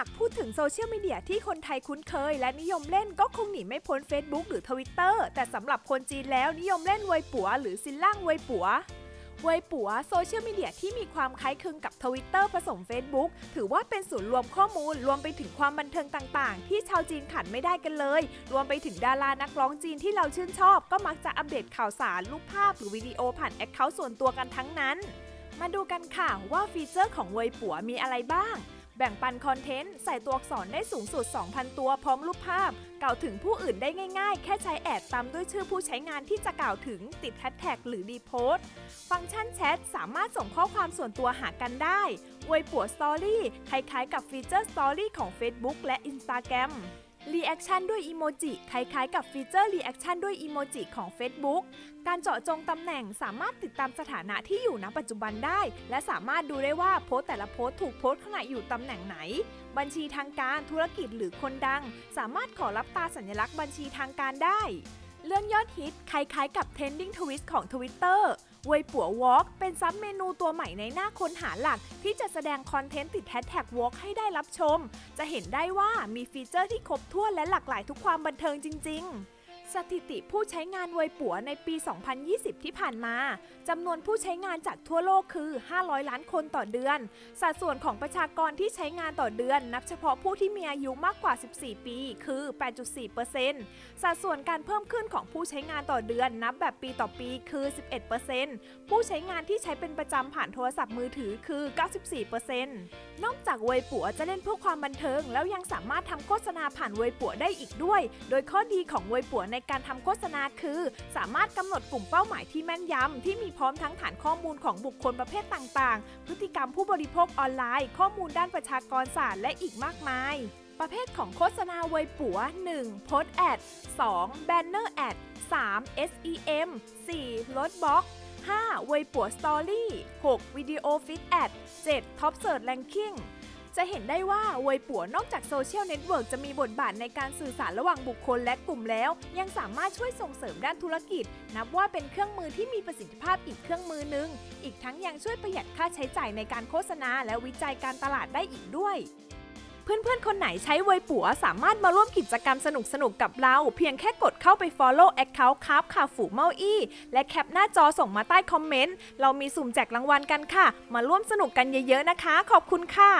หากพูดถึงโซเชียลมีเดียที่คนไทยคุ้นเคย และนิยมเล่นก็คงหนีไม่พ้น Facebook หรือ Twitter แต่สำหรับคนจีนแล้วนิยมเล่นเวยปัว หรือซินล่างเวยปัวเวยปัวโซเชียลมีเดียที่มีความคล้ายคลึงกับ Twitter ผสม Facebook ถือว่าเป็นศูนย์รวมข้อมูล รวมไปถึงความบันเทิงต่างๆ ที่ชาวจีนขัดไม่ได้กันเลย รวมไปถึงดารานักร้องจีนที่เราชื่นชอบ ก็มักจะอัปเดตข่าวสารรูปภาพหรือวิดีโอผ่านแอคเคาท์ส่วนตัวกันทั้งนั้น มาดูกันค่ะว่าฟีเจอร์ของเวยปัวมีอะไรบ้าง แบ่งปันคอนเทนต์ใส่ตัวอักษรได้สูงสุด 2,000 ตัวพร้อมรูปภาพ กล่าวถึงผู้อื่นได้ง่ายๆ แค่ใช้แอดตามด้วยชื่อผู้ใช้งานที่จะกล่าวถึงติดแฮชแท็กหรือดีโพสฟังก์ชันแชทสามารถส่งข้อความส่วนตัวหากันได้อวยปัวสตอรี่คล้ายๆ กับฟีเจอร์สตอรี่ของ Facebook และ Instagram รีแอคชั่นด้วยอีโมจิคล้ายๆกับฟีเจอร์รีแอคชั่นด้วยอีโมจิของ Facebook การเจาะจงตำแหน่งสามารถติดตามสถานะที่อยู่ณปัจจุบันได้ และสามารถดูได้ว่าโพสต์แต่ละโพสต์ถูกโพสต์ขณะอยู่ตำแหน่งไหน บัญชีทางการธุรกิจหรือคนดัง สามารถขอรับตาสัญลักษณ์บัญชีทางการได้ เรื่องยอดฮิตคล้ายๆกับ Trending Twist ของ Twitter เวยปัว Walk เป็นซับเมนูตัวใหม่ในหน้าค้นหาหลัก ที่จะแสดงคอนเทนต์ติดแฮชแท็ก Walk ให้ได้รับชม จะเห็นได้ว่ามีฟีเจอร์ที่ครบถ้วนและหลากหลายทุกความบันเทิงจริง ๆ สถิติผู้ใช้งานเวยปัวในปี 2020 ที่ผ่านมา จำนวนผู้ใช้งานจากทั่วโลกคือ 500 ล้านคนต่อเดือน สัดส่วนของประชากรที่ใช้งานต่อเดือน นับเฉพาะผู้ที่มีอายุมากกว่า 14 ปี คือ 8.4%สัดส่วนการเพิ่มขึ้นของผู้ใช้งานต่อเดือน นับแบบปีต่อปีคือ 11%ผู้ใช้งานที่ใช้เป็นประจำผ่านโทรศัพท์มือถือคือ 94%นอกจากเวยปัวจะเล่นเพื่อความบันเทิง แล้วยังสามารถทำโฆษณาผ่านเวยปัวได้อีกด้วย โดยข้อดีของเวยปัวในในการทำโฆษณาคือ สามารถกำหนดกลุ่มเป้าหมายที่แม่นยำที่มีพร้อมทั้งฐานข้อมูลของบุคคลประเภทต่างๆ พฤติกรรมผู้บริโภคออนไลน์ ข้อมูลด้านประชากรศาสตร์และอีกมากมาย ประเภทของโฆษณาเวยปัว 1. โพสแอด 2. แบนเนอร์แอด 3. SEM 4. ลดบล็อก 5. เวยปัวสตอรี่ 6. วิดีโอฟิตแอด 7. ท็อปเซิร์ชแลนกิ้ง จะเห็นได้ว่าเวยปัวนอกจากโซเชียลเน็ตเวิร์กจะมีบทบาทในการสื่อสารระหว่างบุคคลและกลุ่มแล้ว ยังสามารถช่วยส่งเสริมด้านธุรกิจ นับว่าเป็นเครื่องมือที่มีประสิทธิภาพอีกเครื่องมือหนึ่งอีกทั้งยังช่วยประหยัดค่าใช้จ่ายในการโฆษณาและวิจัยการตลาดได้อีกด้วยเพื่อนๆ คนไหนใช้เวยปัวสามารถมาร่วมกิจกรรมสนุกๆกับเรา เพียงแค่กดเข้าไป follow account ครับข่าวฝูเมาอี้ และแคปหน้าจอส่งมาใต้คอมเมนต์ เรามีสุ่มแจกรางวัลกันค่ะ มาร่วมสนุกกันเยอะๆนะคะ ขอบคุณค่ะ